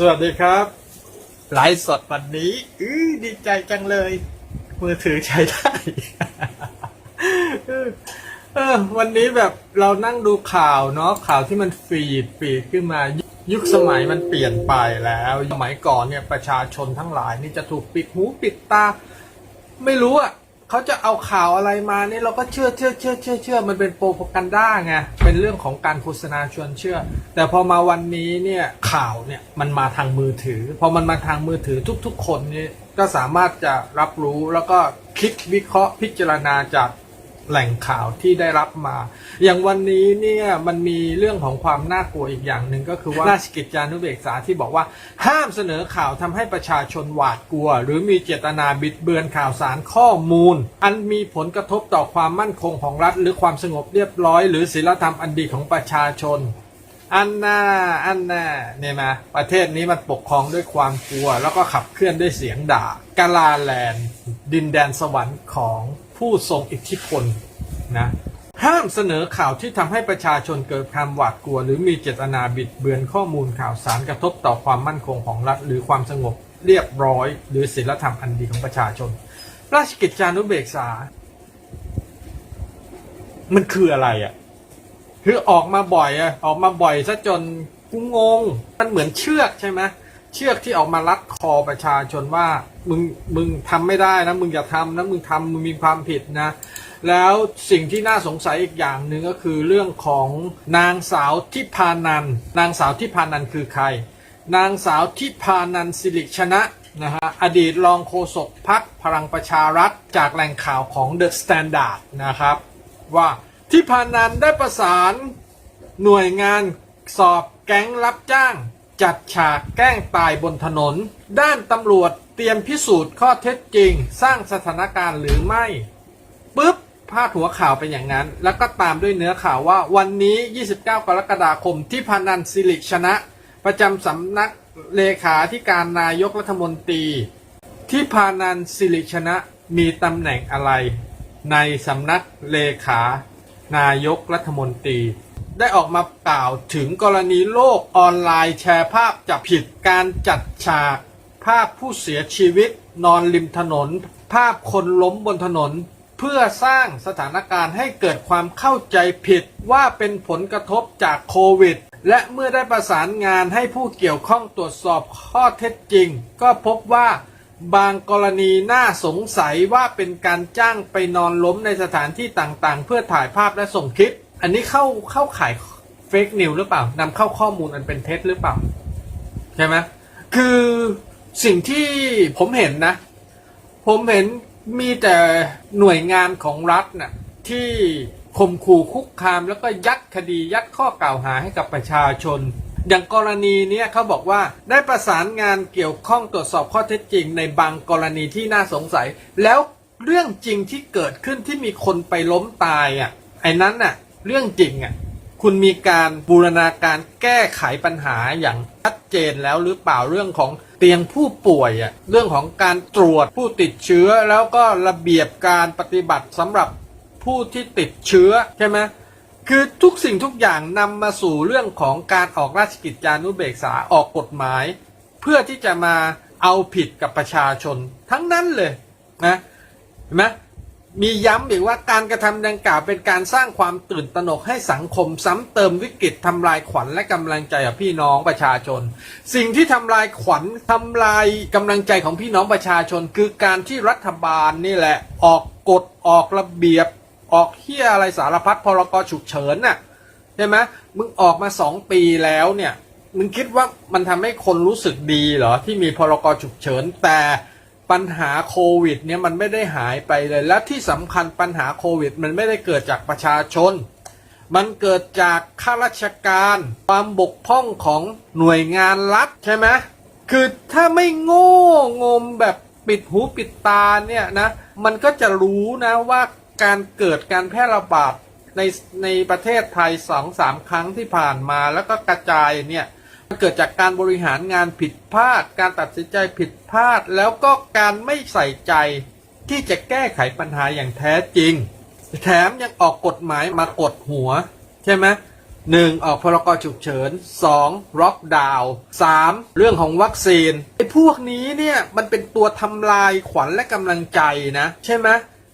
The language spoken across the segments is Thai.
สวัสดีครับ ไลฟ์สดวันนี้อื้อดีใจจังเลย มือถือใช้ได้ เออเออวันนี้แบบเรานั่งดูข่าวเนาะข่าวที่มันฟีดฟีดขึ้นมายุยุคสมัยมันเปลี่ยนไปแล้ว สมัยก่อนเนี่ยประชาชนทั้งหลายนี่จะถูกปิดหูปิดตา ไม่รู้อะ เขาจะเอาข่าวอะไรมาเนี่ยเราก็เชื่อเชื่อเชื่อเชื่อเชื่อมันเป็นโปรโพกันด้าไงเป็นเรื่องของการโฆษณาชวนเชื่อ แต่พอมาวันนี้เนี่ยข่าวเนี่ยมันมาทางมือถือ พอมันมาทางมือถือทุก ๆ คนนี่ก็สามารถจะรับรู้แล้วก็คิดวิเคราะห์พิจารณาจาก แหล่งข่าวที่ได้รับมา อย่างวันนี้เนี่ยมันมีเรื่องของความน่ากลัวอีกอย่างหนึ่งก็คือว่าราชกิจจานุเบกษาที่บอกว่า ห้ามเสนอข่าวทำให้ประชาชนหวาดกลัว หรือมีเจตนาบิดเบือนข่าวสารข้อมูล อันมีผลกระทบต่อความมั่นคงของรัฐ หรือความสงบเรียบร้อย หรือศีลธรรมอันดีของประชาชนอันน่าอันน่าเนี่ยมาประเทศนี้มันปกครองด้วยความกลัว แล้วก็ขับเคลื่อนด้วยเสียงด่ากาลาแลนด์ ดินแดนสวรรค์ของ ผู้ทรงอิทธิพลนะห้ามเสนอข่าวที่ทำให้ประชาชนเกิดความหวาดกลัว หรือมีเจตนาบิดเบือนข้อมูลข่าวสารกระทบต่อความมั่นคงของรัฐ หรือความสงบเรียบร้อย หรือศีลธรรมอันดีของประชาชน ราชกิจจานุเบกษา มันคืออะไรอะคือออกมาบ่อยอะออกมาบ่อยซะจนกูงง มันเหมือนเชือกใช่ไหม เชือกที่ออกมารัดคอประชาชนว่ามึงมึงทำไม่ได้นะ มึงอย่าทำนะ มึงทำมึงมีความผิดนะ แล้วสิ่งที่น่าสงสัยอีกอย่างหนึ่งก็คือเรื่องของนางสาวทิพานันนางสาวทิพานันคือใคร นางสาวทิพานันสิริชนะนะฮะอดีตรองโฆษกพักพลังประชารัฐจากแหล่งข่าวของ The Standard นะครับ ว่าทิพานันได้ประสานหน่วยงานสอบแก๊งรับจ้าง จัดฉากแกล้งตายบนถนน ด้านตำรวจเตรียมพิสูจน์ข้อเท็จจริง สร้างสถานการณ์หรือไม่ปุ๊บพาดหัวข่าวเป็นอย่างนั้น แล้วก็ตามด้วยเนื้อข่าวว่าวันนี้ 29 กรกฎาคมที่พานันสิริชนะ ประจำสำนักเลขาธิการนายกรัฐมนตรี ที่พานันสิริชนะมีตำแหน่งอะไร ในสำนักเลขานายกรัฐมนตรี ได้ออกมากล่าวถึงกรณีโลกออนไลน์แชร์ภาพจับผิดการจัดฉากภาพผู้เสียชีวิตนอนริมถนน ภาพคนล้มบนถนน เพื่อสร้างสถานการณ์ให้เกิดความเข้าใจผิดว่าเป็นผลกระทบจากโควิด และเมื่อได้ประสานงานให้ผู้เกี่ยวข้องตรวจสอบข้อเท็จจริง ก็พบว่าบางกรณีน่าสงสัยว่าเป็นการจ้างไปนอนล้มในสถานที่ต่างๆ เพื่อถ่ายภาพและส่งคลิป อันนี้เข้าเข้าขายเฟกนิวหรือเปล่านำเข้าข้อมูลอันเป็นเท็จหรือเปล่า ใช่ไหมคือสิ่งที่ผมเห็นนะ ผมเห็นมีแต่หน่วยงานของรัฐน่ะที่ข่มขู่คุกคามแล้วก็ยัดคดียัดข้อกล่าวหาให้กับประชาชน อย่างกรณีนี้เขาบอกว่าได้ประสานงานเกี่ยวข้องตรวจสอบข้อเท็จจริงในบางกรณีที่น่าสงสัย แล้วเรื่องจริงที่เกิดขึ้นที่มีคนไปล้มตายอะไอ้นั้นน่ะ เรื่องจริงอะคุณมีการบูรณาการแก้ไขปัญหาอย่างชัดเจนแล้วหรือเปล่าเรื่องของเตียงผู้ป่วยอะเรื่องของการตรวจผู้ติดเชื้อแล้วก็ระเบียบการปฏิบัติสำหรับผู้ที่ติดเชื้อใช่ไหมคือทุกสิ่งทุกอย่างนำมาสู่เรื่องของการออกราชกิจจานุเบกษาออกกฎหมาย เพื่อที่จะมาเอาผิดกับประชาชนทั้งนั้นเลยนะเห็นไหม มีย้ำอีกว่าการกระทำดังกล่าวเป็นการสร้างความตื่นตระหนกให้สังคมซ้ำเติมวิกฤตทำลายขวัญและกำลังใจของพี่น้องประชาชน สิ่งที่ทำลายขวัญทำลายกำลังใจของพี่น้องประชาชน คือการที่รัฐบาลนี่แหละ ออกกฎออกระเบียบ ออกเฮียอะไรสารพัดพรกฉุกเฉินน่ะใช่ไหมมึงออกมาสองปีแล้วเนี่ยมึงคิดว่ามันทำให้คนรู้สึกดีเหรอที่มีพรกฉุกเฉินแต่ ปัญหาโควิดเนี่ยมันไม่ได้หายไปเลย และที่สำคัญปัญหาโควิด มันไม่ได้เกิดจากประชาชน มันเกิดจากข้าราชการ ความบกพร่องของหน่วยงานรัฐใช่ไหมคือถ้าไม่โง่งมแบบปิดหูปิดตาเนี่ยนะมันก็จะรู้นะว่าการเกิดการแพร่ระบาดในในประเทศไทยสองสามครั้งที่ผ่านมาแล้วก็กระจายเนี่ย เกิดจากการบริหารงานผิดพลาด การตัดสินใจผิดพลาด แล้วก็การไม่ใส่ใจที่จะแก้ไขปัญหาอย่างแท้จริง แถมยังออกกฎหมายมากดหัว ใช่ไหมหนึ่งออกพรกฉุกเฉินสองล็อกดาวน์สามเรื่องของวัคซีนไอ้พวกนี้เนี่ยมันเป็นตัวทำลายขวัญและกำลังใจนะ ใช่ไหม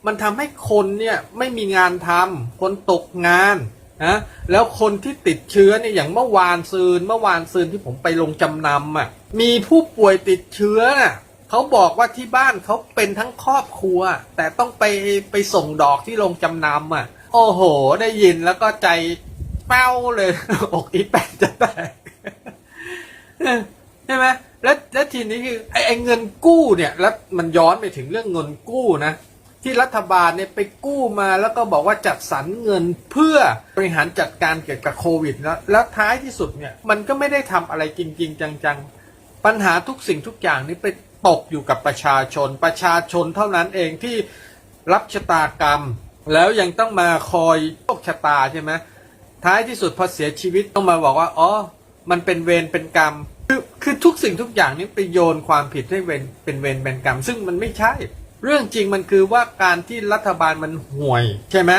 มันทำให้คนเนี่ยไม่มีงานทำคนตกงาน นะแล้วคนที่ติดเชื้อเนี่ยอย่างเมื่อวานซืนเมื่อวานซืนที่ผมไปลงจำนำอะมีผู้ป่วยติดเชื้อน่ะเขาบอกว่าที่บ้านเขาเป็นทั้งครอบครัว แต่ต้องไปไปส่งดอกที่ลงจำนำอะ โอ้โห ได้ยินแล้วก็ใจเป้าเลย อกอีแปดจะแตกใช่ไหมแล้วแล้วทีนี้คือไอ้ไอ้เงินกู้เนี่ย แล้วมันย้อนไปถึงเรื่องเงินกู้นะ ที่รัฐบาลเนี่ยไปกู้มาแล้วก็บอกว่าจัดสรรเงินเพื่อบริหารจัดการเกี่ยวกับโควิดแล้วแล้วท้ายที่สุดเนี่ยมันก็ไม่ได้ทำอะไรจริง ๆ จังๆ ปัญหาทุกสิ่งทุกอย่างนี่ไปตกอยู่กับประชาชน ประชาชนเท่านั้นเองที่รับชะตากรรม แล้วยังต้องมาคอยโชคชะตาใช่ไหมท้ายที่สุดพอเสียชีวิตต้องมาบอกว่าอ๋อมันเป็นเวรเป็นกรรมคือคือทุกสิ่งทุกอย่างนี้ไปโยนความผิดให้เวรเป็นเวรเป็นกรรม ซึ่งมันไม่ใช่ เรื่องจริงมันคือว่าการที่รัฐบาลมันห่วย ใช่ไหม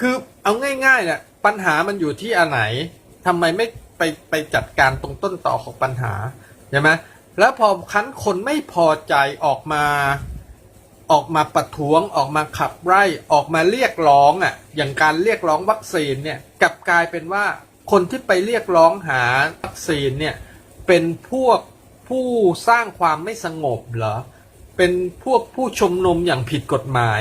คือเอาง่ายๆเนี่ยปัญหามันอยู่ที่อันไหนทำไมไม่ไปไปจัดการตรงต้นต่อของปัญหาใช่ไหมแล้วพอคั้นคนไม่พอใจออกมาออกมาประท้วงออกมาขับไล่ออกมาเรียกร้องอะ อย่างการเรียกร้องวัคซีนเนี่ยกลับกลายเป็นว่าคนที่ไปเรียกร้องหาวัคซีนเนี่ยเป็นพวกผู้สร้างความไม่สงบเหรอ เป็นพวกผู้ชมนมอย่างผิดกฎหมาย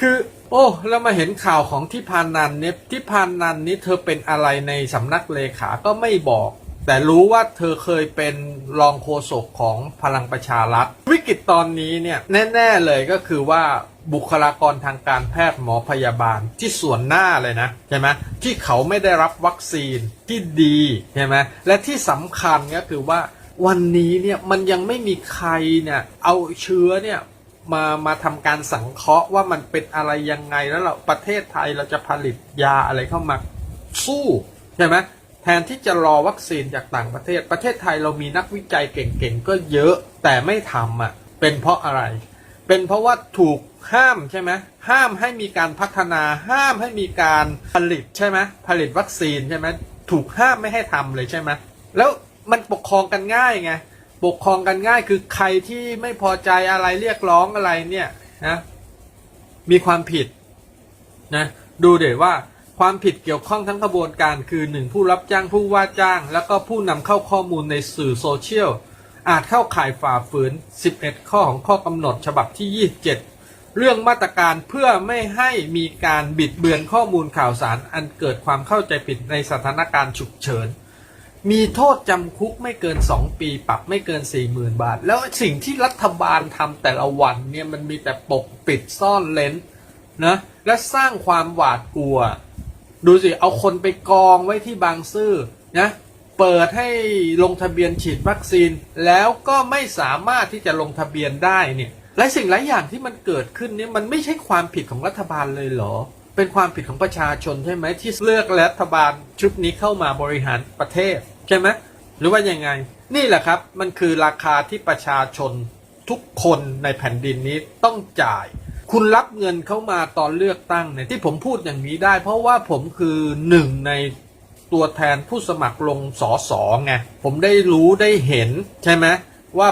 คือ โอ้แล้วมาเห็นข่าวของที่พานันเนี่ยที่พานันนี้เธอเป็นอะไรในสำนักเลขาก็ไม่บอก แต่รู้ว่าเธอเคยเป็นรองโฆษกของพลังประชารัฐ วิกฤตตอนนี้เนี่ยแน่ ๆ เลยก็คือว่าบุคลากรทางการแพทย์หมอพยาบาลที่ส่วนหน้าเลยนะใช่ไหมที่เขาไม่ได้รับวัคซีนที่ดีใช่ไหมและที่สำคัญก็คือว่า วันนี้เนี่ยมันยังไม่มีใครเนี่ยเอาเชื้อเนี่ยมามาทำการสังเคราะห์ว่ามันเป็นอะไรยังไงแล้วเราประเทศไทยเราจะผลิตยาอะไรเข้ามาสู้ใช่ไหมแทนที่จะรอวัคซีนจากต่างประเทศ ประเทศไทยเรามีนักวิจัยเก่งๆก็เยอะแต่ไม่ทำอะเป็นเพราะอะไร เป็นเพราะว่าถูกห้ามใช่ไหมห้ามให้มีการพัฒนาห้ามให้มีการผลิตใช่ไหมผลิตวัคซีนใช่ไหมถูกห้ามไม่ให้ทำเลยใช่ไหมแล้ว มันปกครองกันง่ายไงปกครองกันง่ายคือใครที่ไม่พอใจอะไรเรียกร้องอะไรเนี่ยนะมีความผิดนะดูเดี๋ยวว่าความผิดเกี่ยวข้องทั้งกระบวนการคือหนึ่งผู้รับจ้างผู้ว่าจ้าง แล้วก็ผู้นำเข้าข้อมูลในสื่อโซเชียลอาจเข้าข่ายฝ่าฝืน 11 ข้อของข้อกำหนดฉบับที่ 27 เรื่องมาตรการเพื่อไม่ให้มีการบิดเบือนข้อมูลข่าวสารอันเกิดความเข้าใจผิดในสถานการณ์ฉุกเฉิน มีโทษจำคุกไม่เกิน 2 ปีปรับไม่เกิน 40,000 บาท แล้วสิ่งที่รัฐบาลทำแต่ละวันเนี่ยมันมีแต่ปกปิดซ่อนเลนนะและสร้างความหวาดกลัว ดูสิ เอาคนไปกองไว้ที่บางซื่อนะเปิดให้ลงทะเบียนฉีดวัคซีน แล้วก็ไม่สามารถที่จะลงทะเบียนได้เนี่ยและสิ่งหลายอย่างที่มันเกิดขึ้นเนี่ยมันไม่ใช่ความผิดของรัฐบาลเลยเหรอ เป็นความผิดของประชาชนใช่ไหมที่เลือกรัฐบาลชุดนี้เข้ามาบริหารประเทศใช่ไหมหรือว่ายังไง นี่แหละครับมันคือราคาที่ประชาชนทุกคนในแผ่นดินนี้ต้องจ่าย คุณรับเงินเข้ามาตอนเลือกตั้งเนี่ยที่ผมพูดอย่างนี้ได้ เพราะว่าผมคือหนึ่งในตัวแทนผู้สมัครลงสอสอไงผมได้รู้ได้เห็นใช่ไหมว่า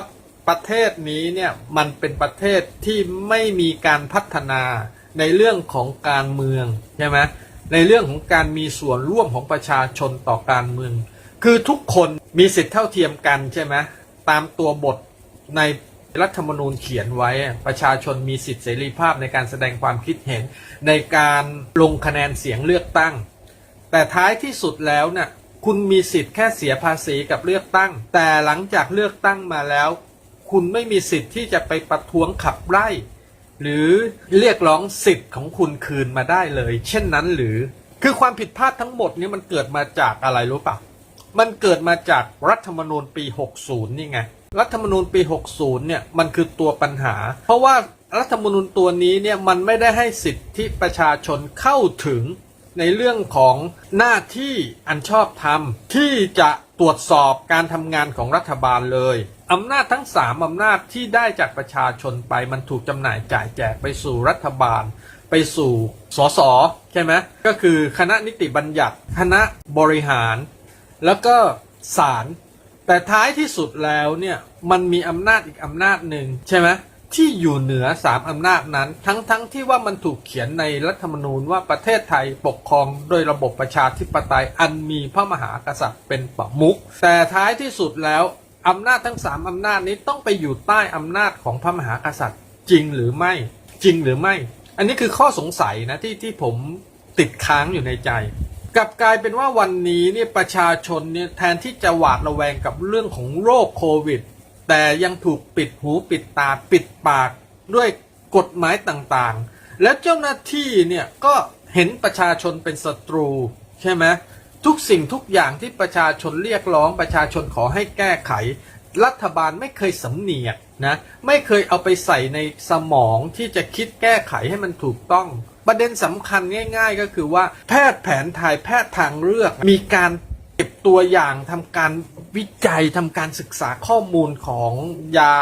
ประเทศนี้เนี่ยมันเป็นประเทศที่ไม่มีการพัฒนา ในเรื่องของการเมืองใช่ไหมในเรื่องของการมีส่วนร่วมของประชาชนต่อการเมือง คือทุกคนมีสิทธิเท่าเทียมกันใช่ไหมตามตัวบทในรัฐธรรมนูญเขียนไว้ ประชาชนมีสิทธิเสรีภาพในการแสดงความคิดเห็น ในการลงคะแนนเสียงเลือกตั้ง แต่ท้ายที่สุดแล้วน่ะคุณมีสิทธิ์แค่เสียภาษีกับเลือกตั้ง แต่หลังจากเลือกตั้งมาแล้ว คุณไม่มีสิทธิ์ที่จะไปประท้วงขับไล่ หรือเรียกร้องสิทธิ์ของคุณคืนมาได้เลย เช่นนั้นหรือคือความผิดพลาดทั้งหมดนี้มันเกิดมาจากอะไรรู้ปะมันเกิดมาจากรัฐธรรมนูญปี 60 นี่ไง รัฐธรรมนูญปี 60 เนี่ย มันคือตัวปัญหา เพราะว่ารัฐธรรมนูญตัวนี้เนี่ย มันไม่ได้ให้สิทธิประชาชนเข้าถึงในเรื่องของหน้าที่อันชอบธรรมที่จะตรวจสอบการทำงานของรัฐบาลเลย อำนาจทั้งสามอำนาจที่ได้จากประชาชนไปมันถูกจำหน่ายจ่ายแจกไปสู่รัฐบาล ไปสู่สสใช่ไหมก็คือคณะนิติบัญญัติ คณะบริหาร แล้วก็ศาลแต่ท้ายที่สุดแล้วเนี่ยมันมีอำนาจอีกอำนาจหนึ่งใช่ไหมที่อยู่เหนือสามอำนาจนั้น ทั้งทั้งที่ว่ามันถูกเขียนในรัฐธรรมนูญว่าประเทศไทยปกครองโดยระบบประชาธิปไตยอันมีพระมหากษัตริย์เป็นประมุขแต่ท้ายที่สุดแล้ว อำนาจทั้งสามอำนาจนี้ต้องไปอยู่ใต้อำนาจของพระมหากษัตริย์จริงหรือไม่จริงหรือไม่ อันนี้คือข้อสงสัยนะที่ที่ผมติดค้างอยู่ในใจกลับกลายเป็นว่าวันนี้เนี่ยประชาชนเนี่ยแทนที่จะหวาดระแวงกับเรื่องของโรคโควิด แต่ยังถูกปิดหูปิดตาปิดปากด้วยกฎหมายต่างๆ แล้วเจ้าหน้าที่เนี่ยก็เห็นประชาชนเป็นศัตรูใช่ไหม ทุกสิ่งทุกอย่างที่ประชาชนเรียกร้องประชาชนขอให้แก้ไข รัฐบาลไม่เคยสำเนียกนะไม่เคยเอาไปใส่ในสมองที่จะคิดแก้ไขให้มันถูกต้อง ประเด็นสำคัญง่าย ๆ ก็คือว่า แพทย์แผนไทยแพทย์ทางเลือก มีการเก็บตัวอย่างทำการวิจัยทำการศึกษาข้อมูลของยา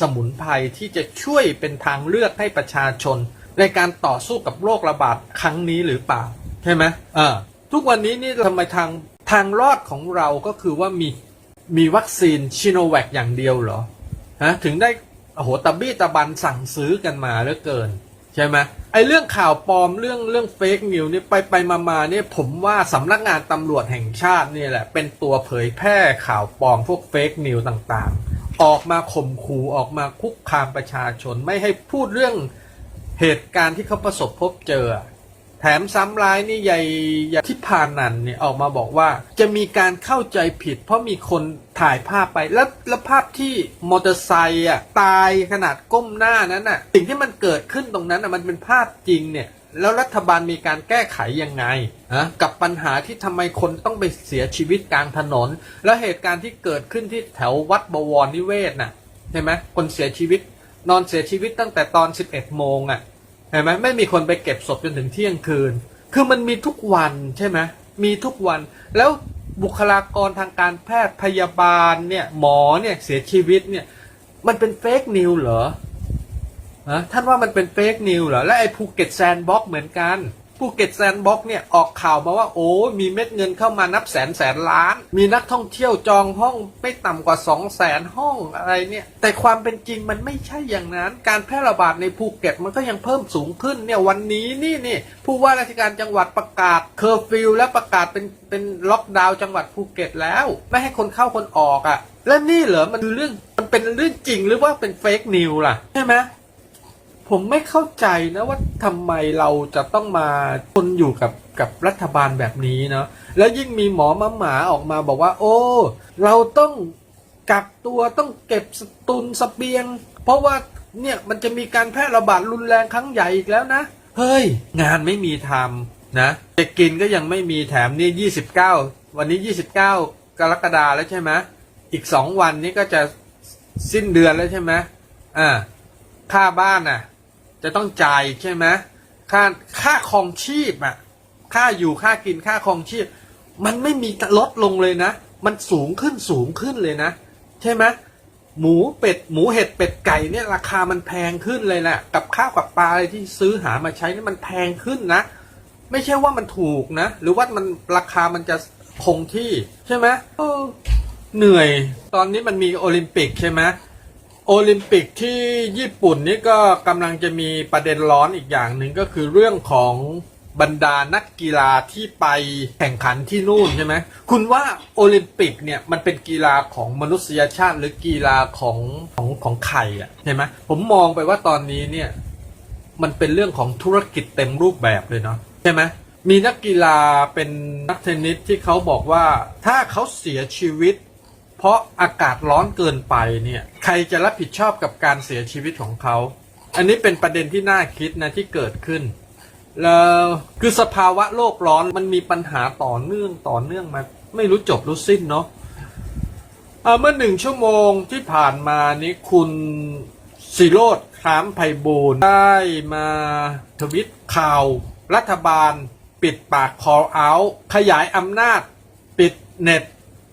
สมุนไพรที่จะช่วยเป็นทางเลือกให้ประชาชน ในการต่อสู้กับโรคระบาดครั้งนี้หรือเปล่า ใช่ไหมเออ ทุกวันนี้นี่ทำไมทางทางรอดของเราก็คือว่ามีมีวัคซีนชิโนแวคอย่างเดียวเหรอฮะถึงได้โอ้โหตะบี้ตะบันสั่งซื้อกันมาเหลือเกิน ใช่ไหมไอเรื่องข่าวปลอมเรื่องเรื่องเฟกนิวนี่ไปไปมามาเนี่ยผมว่าสำนักงานตำรวจแห่งชาตินี่แหละ เป็นตัวเผยแพร่ข่าวปลอมพวกเฟกนิวต่างๆ ออกมาข่มขู่ออกมาคุกคามประชาชนไม่ให้พูดเรื่องเหตุการณ์ที่เขาประสบพบเจอ แถมซ้ำร้ายนี่ใหญ่ใหญ่ที่พานันเนี่ยออกมาบอกว่า จะมีการเข้าใจผิด เพราะมีคนถ่ายภาพไปแล้วแล้วภาพที่มอเตอร์ไซค์อะตายขนาดก้มหน้านั้นน่ะสิ่งที่มันเกิดขึ้นตรงนั้นอะมันเป็นภาพจริงเนี่ยแล้วรัฐบาลมีการแก้ไขยังไงนะกับปัญหาที่ทำไมคนต้องไปเสียชีวิตกลางถนน แล้วเหตุการณ์ที่เกิดขึ้นที่แถววัดบวรนิเวศน่ะใช่ไหมคนเสียชีวิตนอนเสียชีวิตตั้งแต่ตอน 11 โมงอะ เห็นไหมไม่มีคนไปเก็บศพจนถึงเที่ยงคืน คือมันมีทุกวันใช่ไหมมีทุกวันแล้วบุคลากรทางการแพทย์พยาบาลเนี่ยหมอเนี่ยเสียชีวิตเนี่ยมันเป็นเฟกนิวเหรอฮะท่านว่ามันเป็นเฟกนิวเหรอและไอ้ภูเก็ตแซนด์บ็อกเหมือนกัน ภูเก็ตแซนด์บ็อกเนี่ยออกข่าวมาว่าโอ้มีเม็ดเงินเข้ามานับแสนแสนล้าน มีนักท่องเที่ยวจองห้องไม่ต่ำกว่า 2 0 0แสนห้องอะไรเนี่ย แต่ความเป็นจริงมันไม่ใช่อย่างนั้น การแพร่ระบาดในภูเก็ตมันก็ยังเพิ่มสูงขึ้นเนี่ยวันนี้นี่นี่ผู้ว่าราชการจังหวัดประกาศเคอร์ฟิวและประกาศเป็นเป็นล็อกดาวน์จังหวัดภูเก็ตแล้ว ไม่ให้คนเข้าคนออกอะ่ะ และนี่เหรอมันคือเรื่องมันเป็นเรื่องจริงหรือว่าเป็นเฟกนิวล่ะใช่ไหม ผมไม่เข้าใจนะว่าทำไมเราจะต้องมาทนอยู่กับกับรัฐบาลแบบนี้เนาะแล้วยิ่งมีหมอมาหมาออกมาบอกว่า โอ้ เราต้องกักตัวต้องเก็บสตุนสเสบียง เพราะว่าเนี่ยมันจะมีการแพร่ระบาดรุนแรงครั้งใหญ่อีกแล้วนะเฮ้ย งานไม่มีทำนะจะกินก็ยังไม่มีแถมนี่ยี่สิบเก้าวันนี้ยี่สิบเก้ากรกฎาแล้วใช่ไหมอีกสองวันนี้ก็จะสิ้นเดือนแล้วใช่ไหมอ่าค่าบ้านน่ะ จะต้องจ่ายใช่ไหมค่าค่าครองชีพอะค่าอยู่ค่ากินค่าครองชีพ มันไม่มีลดลงเลยนะ มันสูงขึ้นสูงขึ้นเลยนะ ใช่ไหมหมูเป็ดหมูเห็ดเป็ดไก่เนี่ยราคามันแพงขึ้นเลยแหละกับข้าวกับปลาอะไรที่ซื้อหามาใช้นี่มันแพงขึ้นนะ ไม่ใช่ว่ามันถูกนะ หรือว่ามันราคามันจะคงที่ใช่ไหมเออเหนื่อยตอนนี้มันมีโอลิมปิกใช่ไหม โอลิมปิกที่ญี่ปุ่นนี่ก็กำลังจะมีประเด็นร้อนอีกอย่างหนึ่งก็คือเรื่องของบรรดานักกีฬาที่ไปแข่งขันที่นู่นใช่ไหมคุณว่าโอลิมปิกเนี่ยมันเป็นกีฬาของมนุษยชาติหรือกีฬาของของของใครอะใช่ไหมผมมองไปว่าตอนนี้เนี่ยมันเป็นเรื่องของธุรกิจเต็มรูปแบบเลยเนาะใช่ไหมมีนักกีฬาเป็นนักเทนนิสที่เขาบอกว่าถ้าเขาเสียชีวิต เพราะอากาศร้อนเกินไปเนี่ยใครจะรับผิดชอบกับการเสียชีวิตของเขา อันนี้เป็นประเด็นที่น่าคิดนะที่เกิดขึ้น แล้วคือสภาวะโลกร้อนมันมีปัญหาต่อเนื่องต่อเนื่องมาไม่รู้จบรู้สิ้นเนาะเมื่อหนึ่งชั่วโมงที่ผ่านมานี้คุณสิโรธคามไพบูลได้มาทวิตข่าว รัฐบาล ปิดปาก call out ขยายอำนาจ ปิดเน็ต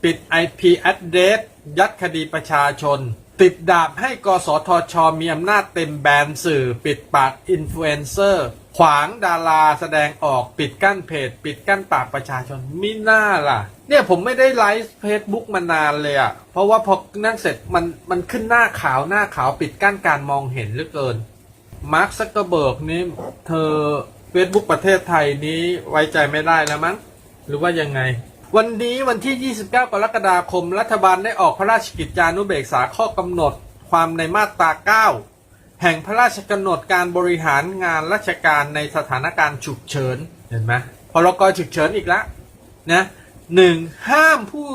ปิด IP address ยัดคดีประชาชน ติดดาบให้กสทช มีอำนาจเต็มแบนสื่อ ปิดปากอินฟลูเอนเซอร์ ขวางดาราแสดงออกปิดกั้นเพจ ปิดกั้นปากประชาชนมิน่าล่ะ เนี่ยผมไม่ได้ไลฟ์เฟซบุ๊กมานานเลยอะ่ะเพราะว่าพอนั่นเสร็จมันมันขึ้นหน้าขาวหน้าขาวปิดกั้นการมองเห็นเหลือเกินมาร์คซักเกอร์เบิร์กนี่เธอเฟซบุ๊กประเทศไทยนี้ไว้ใจไม่ได้แล้วมั้งหรือว่ายังไง วันนี้วันที่ 29 กรกฎาคม รัฐบาลได้ออกพระราชกิจจานุเบกษาข้อกำหนด ความในมาตรา 9 แห่งพระราชกำหนดการบริหารงานราชการในสถานการณ์ฉุกเฉิน เห็นไหมพรกฉุกเฉินอีกแล้วนะหนึ่งห้ามผู้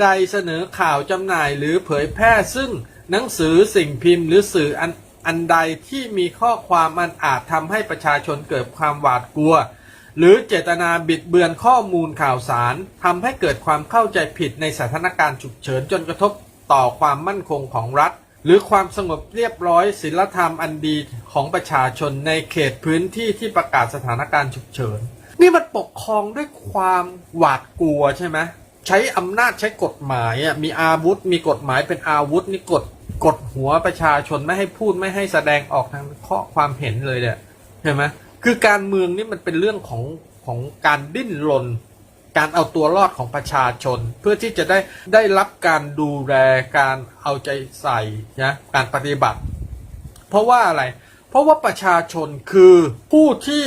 ใดเสนอข่าวจำหน่ายหรือเผยแพร่ซึ่งหนังสือสิ่งพิมพ์หรือสื่ออันอันใดที่มีข้อความอันอาจทำให้ประชาชนเกิดความหวาดกลัว หรือเจตนาบิดเบือนข้อมูลข่าวสารทำให้เกิดความเข้าใจผิดในสถานการณ์ฉุกเฉินจนกระทบต่อความมั่นคงของรัฐ หรือความสงบเรียบร้อยศีลธรรมอันดีของประชาชนในเขตพื้นที่ที่ประกาศสถานการณ์ฉุกเฉิน นี่มันปกครองด้วยความหวาดกลัวใช่ไหมใช้อำนาจใช้กฎหมายอะมีอาวุธ มีกฎหมายเป็นอาวุธนี่กดกดหัวประชาชนไม่ให้พูดไม่ให้แสดงออกทางข้อความเห็นเลยเนี่ยเห็นไหม คือการเมืองนี่มันเป็นเรื่องของของการดิ้นรนการเอาตัวรอดของประชาชน เพื่อที่จะได้ได้รับการดูแลการเอาใจใส่นะการปฏิบัติ เพราะว่าอะไร เพราะว่าประชาชนคือผู้ที่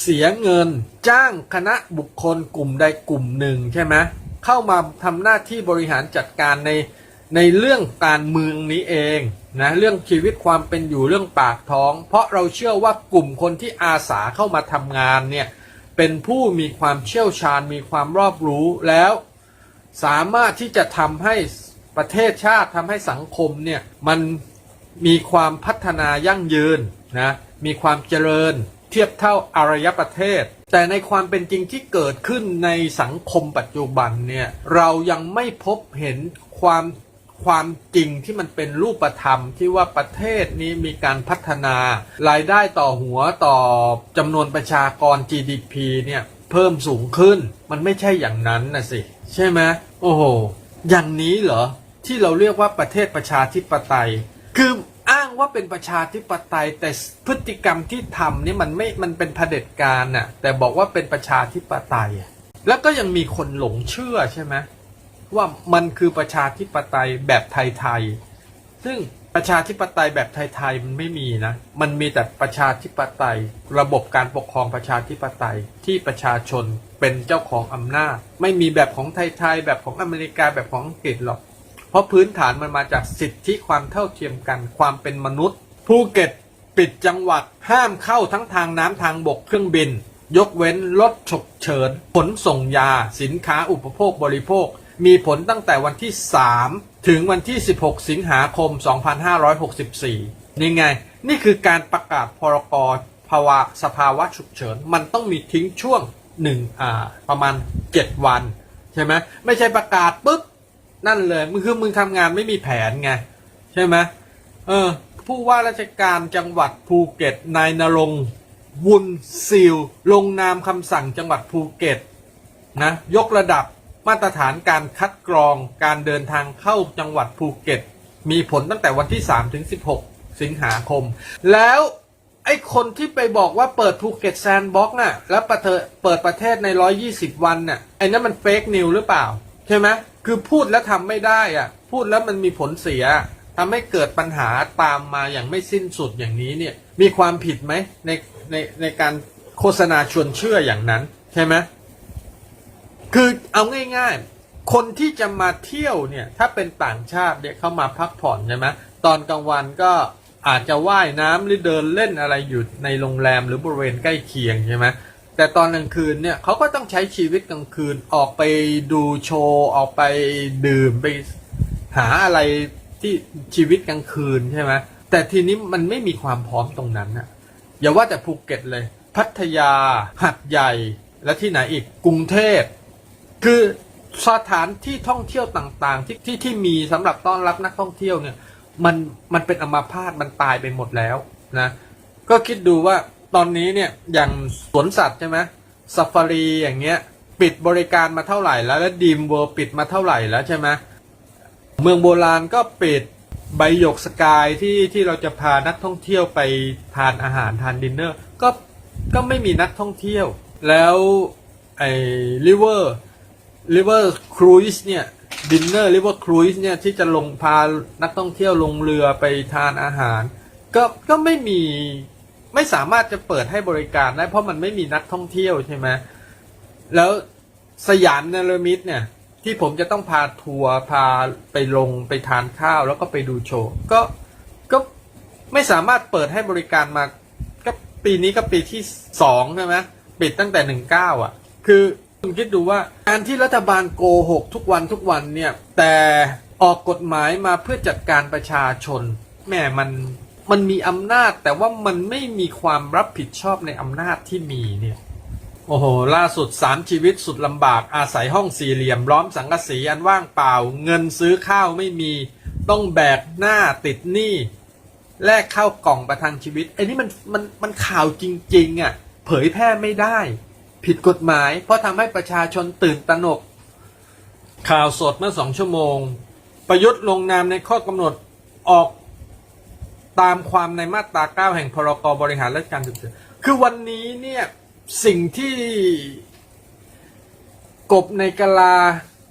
เสียเงินจ้างคณะบุคคลกลุ่มใดกลุ่มหนึ่งใช่ไหมเข้ามาทำหน้าที่บริหารจัดการในในเรื่องการเมืองนี้เอง นะเรื่องชีวิตความเป็นอยู่เรื่องปากท้อง เพราะเราเชื่อว่ากลุ่มคนที่อาสาเข้ามาทำงานเนี่ยเป็นผู้มีความเชี่ยวชาญมีความรอบรู้แล้ว สามารถที่จะทำให้ประเทศชาติทำให้สังคมเนี่ยมันมีความพัฒนายั่งยืนนะมีความเจริญเทียบเท่าอารยประเทศ แต่ในความเป็นจริงที่เกิดขึ้นในสังคมปัจจุบันเนี่ยเรายังไม่พบเห็นความ ความจริงที่มันเป็นรูปธรรมที่ว่าประเทศนี้มีการพัฒนารายได้ต่อหัวต่อจำนวนประชากร GDP เนี่ยเพิ่มสูงขึ้น มันไม่ใช่อย่างนั้นนะสิ ใช่ไหมโอ้โห อย่างนี้เหรอ ที่เราเรียกว่าประเทศประชาธิปไตย คืออ้างว่าเป็นประชาธิปไตย แต่พฤติกรรมที่ทำนี่มันไม่มันเป็นเผด็จการน่ะแต่บอกว่าเป็นประชาธิปไตย แล้วก็ยังมีคนหลงเชื่อใช่ไหม ว่ามันคือประชาธิปไตยแบบไทยๆซึ่งประชาธิปไตยแบบไทยๆมันไม่มีนะ มันมีแต่ประชาธิปไตย ระบบการปกครองประชาธิปไตยที่ประชาชนเป็นเจ้าของอำนาจ ไม่มีแบบของไทยๆแบบของอเมริกาแบบของอังกฤษหรอก เพราะพื้นฐานมันมาจากสิทธิความเท่าเทียมกันความเป็นมนุษย์ภูเก็ตปิดจังหวัดห้ามเข้าทั้งทางน้ำทางบกเครื่องบิน ยกเว้นรถฉุกเฉินขนส่งยา สินค้าอุปโภคบริโภค มีผลตั้งแต่วันที่ 3 ถึงวันที่ 16 สิงหาคม 2564 นี่ไง นี่คือการประกาศพรกภาวะสภาวะฉุกเฉิน มันต้องมีทิ้งช่วงหนึ่งอ่าประมาณ 7 วัน ใช่ไหมไม่ใช่ประกาศปุ๊บ นั่นเลยมึงคือมึงทำงานไม่มีแผนไง ใช่ไหมเออผู้ว่าราชการจังหวัดภูเก็ตนายนรงวุนซิล ลงนามคำสั่งจังหวัดภูเก็ตนะยกระดับ มาตรฐานการคัดกรองการเดินทางเข้าจังหวัดภูเก็ต มีผลตั้งแต่วันที่ 3 ถึง 16 สิงหาคม แล้วไอ้คนที่ไปบอกว่าเปิดภูเก็ตแซนด์บ็อกซ์น่ะแล้วประเทเปิดประเทศใน 120 วันน่ะไอ้นั่นมันเฟกนิวหรือเปล่า ใช่ไหมคือพูดแล้วทำไม่ได้อะพูดแล้วมันมีผลเสียทำให้เกิดปัญหาตามมาอย่างไม่สิ้นสุดอย่างนี้เนี่ยมีความผิดไหมในในในการโฆษณาชวนเชื่ออย่างนั้น ใช่ไหม คือเอาง่ายๆ คนที่จะมาเที่ยวเนี่ย ถ้าเป็นต่างชาติเนี่ยเข้ามาพักผ่อนใช่ไหมตอนกลางวันก็อาจจะว่ายน้ำหรือเดินเล่นอะไรอยู่ในโรงแรมหรือบริเวณใกล้เคียงใช่ไหมแต่ตอนกลางคืนเนี่ยเขาก็ต้องใช้ชีวิตกลางคืนออกไปดูโชว์ออกไปดื่มไปหาอะไรที่ชีวิตกลางคืนใช่ไหมแต่ทีนี้มันไม่มีความพร้อมตรงนั้นอะอย่าว่าแต่ภูเก็ตเลย พัทยาหัดใหญ่และที่ไหนอีกกรุงเทพ คือสถานที่ท่องเที่ยวต่างๆ ที่ที่ที่มีสำหรับต้อนรับนักท่องเที่ยวเนี่ย มันมันเป็นอัมาพาตมันตายไปหมดแล้วนะก็คิดดูว่าตอนนี้เนี่ยอย่างสวนสัตว์ใช่ไหมซาฟารีอย่างเงี้ยปิดบริการมาเท่าไหร่แล้วแล้วดีมเวิร์ปิดมาเท่าไหร่แล้วใช่ไหมเมืองโบราณก็ปิดใบหยกสกายที่ที่เราจะพานักท่องเที่ยวไปทานอาหารทานดินเนอร์ก็ก็ไม่มีนักท่องเที่ยว แล้วไอ้ริเวอร์ ริเวอร์ครูซเนี่ยดินเนอร์ริเวอร์ครูซเนี่ยที่จะลงพานักท่องเที่ยวลงเรือไปทานอาหาร ก็ก็ไม่มีไม่สามารถจะเปิดให้บริการได้เพราะมันไม่มีนักท่องเที่ยวใช่ไหมแล้วสยามเนรมิตเนี่ย ที่ผมจะต้องพาทัวร์พาไปลงไปทานข้าวแล้วก็ไปดูโชว์ก็ก็ไม่สามารถเปิดให้บริการมาก็ปีนี้ก็ปีที่สองใช่ไหมปิดตั้งแต่หนึ่งเก้าอะ คือ คุณคิดดูว่าการที่รัฐบาลโกหกทุกวันทุกวันเนี่ย แต่ออกกฎหมายมาเพื่อจัดการประชาชนแหม่มันมันมีอำนาจแต่ว่ามันไม่มีความรับผิดชอบในอำนาจที่มีเนี่ย โอ้โห ล่าสุดสามชีวิตสุดลำบากอาศัยห้องสี่เหลี่ยมล้อมสังกะสีอันว่างเปล่า เงินซื้อข้าวไม่มี ต้องแบกหน้าติดหนี้แลกข้าวกล่องประทังชีวิตไอ้นี่มันมันมันข่าวจริง ๆอะ เผยแพร่ไม่ได้ ผิดกฎหมาย เพราะทำให้ประชาชนตื่นตระหนก ข่าวสดเมื่อสองชั่วโมง ประยุทธ์ลงนามในข้อกำหนดออกตามความในมาตรา 9 แห่งพรกบริหารราชการฉุกเฉินคือวันนี้เนี่ยสิ่งที่กบในกะลา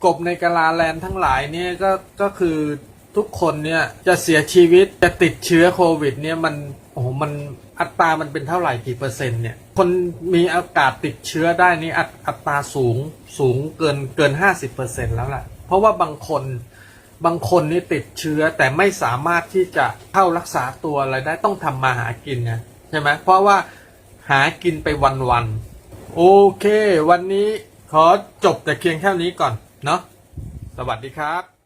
กบในกะลาแลนทั้งหลายเนี่ยก็ก็คือทุกคนเนี่ยจะเสียชีวิตจะติดเชื้อโควิด เนี่ยมันโอ้โหมัน อัตรามันเป็นเท่าไหร่กี่เปอร์เซ็นต์เนี่ย คนมีโอกาสติดเชื้อได้นี่อัตอัตราสูงสูงเกินเกินห้าสิบเปอร์เซ็นต์แล้วล่ะ เพราะว่าบางคนบางคนนี่ติดเชื้อแต่ไม่สามารถที่จะเข้ารักษาตัวอะไรได้ต้องทำมาหากินไงใช่ไหมเพราะว่าหากินไปวันๆโอเค วันนี้ขอจบแต่เพียงแค่นี้ก่อนเนาะสวัสดีครับ